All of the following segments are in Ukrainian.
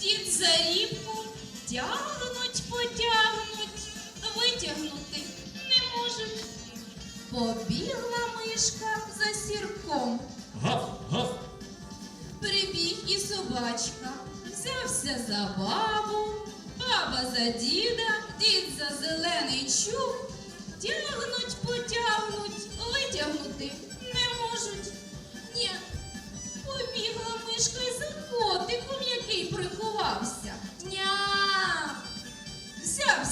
Дід за рібку тягнуть, потягнуть, витягнути не можуть. Побігла мишка за сірком, Гав, гав, прибіг і собачка, взявся за бабу, баба за діда, дід за зелений чуб. Тягнуть, потягнуть, витягнути не можуть. Ні, побігла мишка й за котиком, який приховався.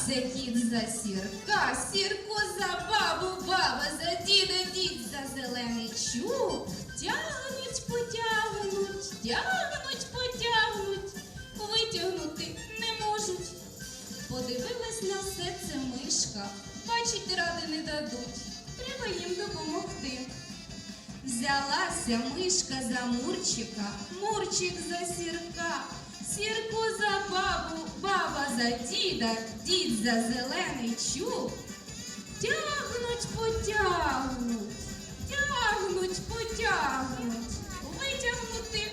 Взявся кіт за сірка, сірко за бабу, баба за діда, дід за зелений чуб. Тягнуть, потягнуть, тягнуть, потягнуть, витягнути не можуть. Подивилась на все це мишка, бачить, ради не дадуть. Треба їм допомогти. Взялася мишка за Мурчика, Мурчик за сірка, сірку за бабу, за діда, дід за зелений чуб. Тягнуть, потягнуть, тягнуть, потягнуть, витягнути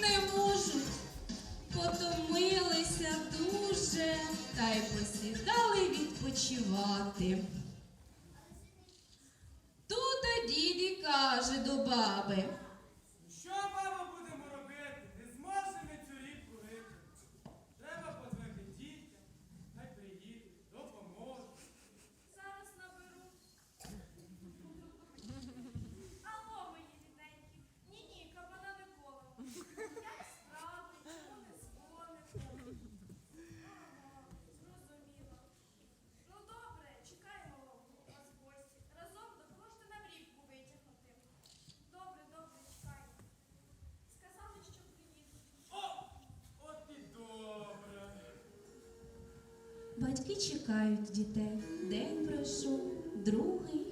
не можуть. Потомилися дуже та й посідали відпочивати. Тут дід і каже до баби. Батьки чекають дітей. День пройшов, другий.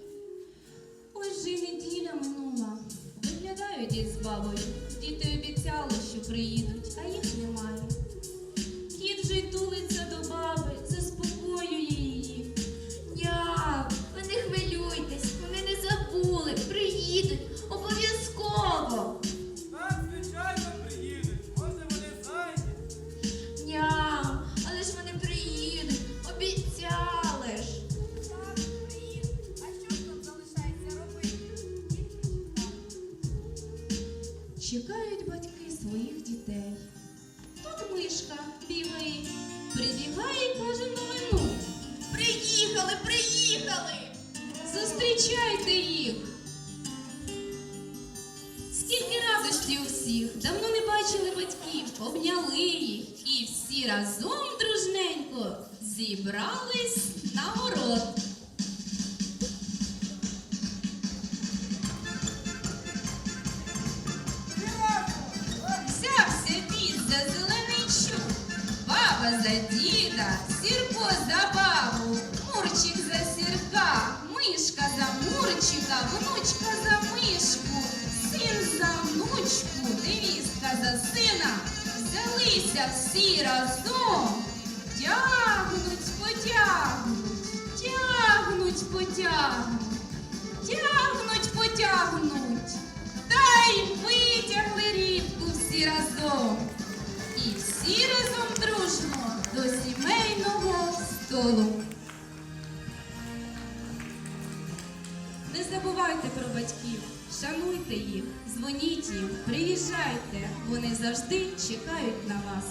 Ось же неділя минула. Виглядають дід з бабою. Діти обіцяли, що приїдуть, а їх немає. Кіт вже й тулиться Чекають батьки своїх дітей. Тут мишка бігає, прибігає каже новину. Приїхали, приїхали! Зустрічайте їх. Скільки радості у всіх, давно не бачили батьків, обняли їх і всі разом дружненько зібрались на город. баба за діда, сірко за бабу, мурчик за сірка, мишка за мурчика, внучка за мишку, син за внучку, невістка за сина. Взялися всі разом, тягнуть, потягнуть, тягнуть, потягнуть, тягнуть, доню. Не забувайте про батьків, шануйте їх, дзвоніть їм, приїжджайте, вони завжди чекають на вас.